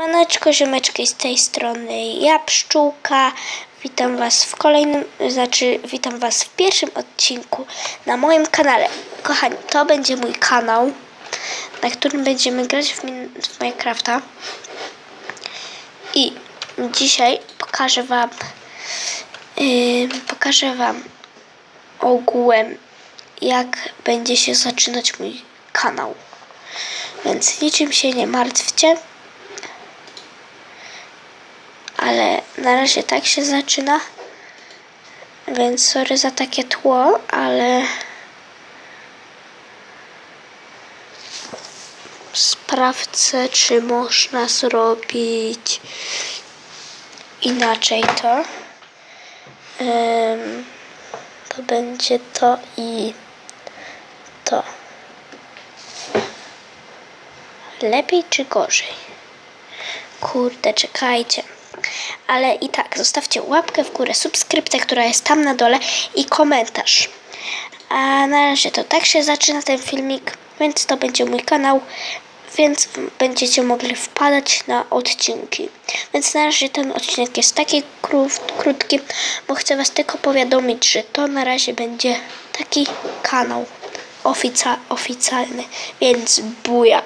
Maneczko, ziomeczki z tej strony, ja Pszczółka. Witam Was w kolejnym, znaczy witam Was w pierwszym odcinku na moim kanale. Kochani, to będzie mój kanał, na którym będziemy grać w, w Minecrafta. I dzisiaj pokażę Wam, yy, pokażę Wam ogółem, jak będzie się zaczynać mój kanał. Więc niczym się nie martwcie. Ale na razie tak się zaczyna. Więc sorry za takie tło, ale sprawdzę, czy można zrobić inaczej to. Ym, to będzie to i to. Lepiej czy gorzej? Kurde, czekajcie. Ale i tak, zostawcie łapkę w górę, subskrypcję, która jest tam na dole i komentarz. A na razie to tak się zaczyna ten filmik, więc to będzie mój kanał, więc będziecie mogli wpadać na odcinki. Więc na razie ten odcinek jest taki kró- krótki, bo chcę Was tylko powiadomić, że to na razie będzie taki kanał oficjalny, więc buja.